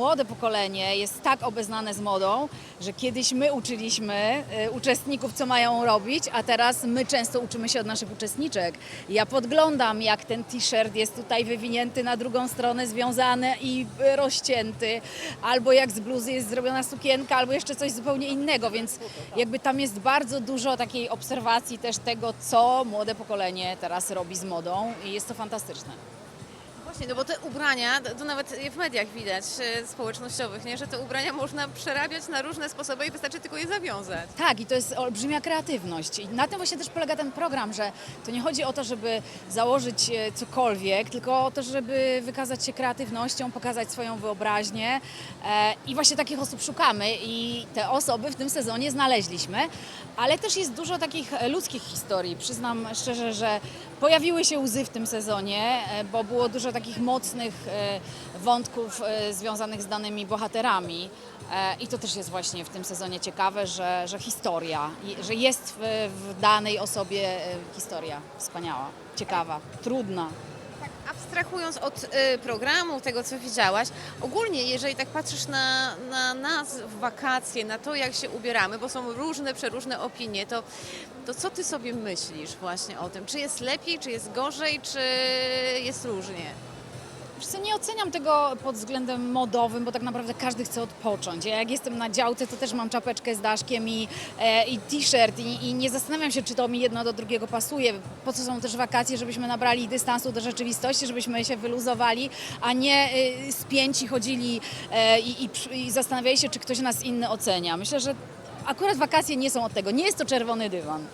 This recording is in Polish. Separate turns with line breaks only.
młode pokolenie jest tak obeznane z modą, że kiedyś my uczyliśmy y, uczestników, co mają robić, a teraz my często uczymy się od naszych uczestniczek. Ja podglądam, jak ten t-shirt jest tutaj wywinięty na drugą stronę, związany i rozcięty, albo jak z bluzy jest zrobiona sukienka, albo jeszcze coś zupełnie innego, więc jakby tam jest bardzo dużo takiej obserwacji też tego, co młode pokolenie teraz robi z modą i jest to fantastyczne.
Właśnie, no bo te ubrania, to- nawet w mediach widać e, społecznościowych, nie? że te ubrania można przerabiać na różne sposoby i wystarczy tylko je zawiązać.
Tak, i to jest olbrzymia kreatywność. I na tym właśnie też polega ten program, że to nie chodzi o to, żeby założyć e, cokolwiek, tylko o to, żeby wykazać się kreatywnością, pokazać swoją wyobraźnię. E, I właśnie takich osób szukamy i te osoby w tym sezonie znaleźliśmy. Ale też jest dużo takich ludzkich historii. Przyznam szczerze, że pojawiły się łzy w tym sezonie, bo było dużo takich mocnych e, wątków e, związanych z danymi bohaterami. E, I to też jest właśnie w tym sezonie ciekawe, że, że historia, że jest w, w danej osobie historia wspaniała, ciekawa, trudna.
Tak abstrahując od programu, tego co widziałaś, ogólnie jeżeli tak patrzysz na, na nas w wakacje, na to jak się ubieramy, bo są różne, przeróżne opinie, to, to co ty sobie myślisz właśnie o tym? Czy jest lepiej, czy jest gorzej, czy jest różnie?
Wiesz nie oceniam tego pod względem modowym, bo tak naprawdę każdy chce odpocząć. Ja jak jestem na działce, to też mam czapeczkę z daszkiem i, e, i t-shirt i, i nie zastanawiam się, czy to mi jedno do drugiego pasuje. Po co są też wakacje, żebyśmy nabrali dystansu do rzeczywistości, żebyśmy się wyluzowali, a nie y, spięci chodzili e, i, i, i zastanawiali się, czy ktoś nas inny ocenia. Myślę, że akurat wakacje nie są od tego. Nie jest to czerwony dywan.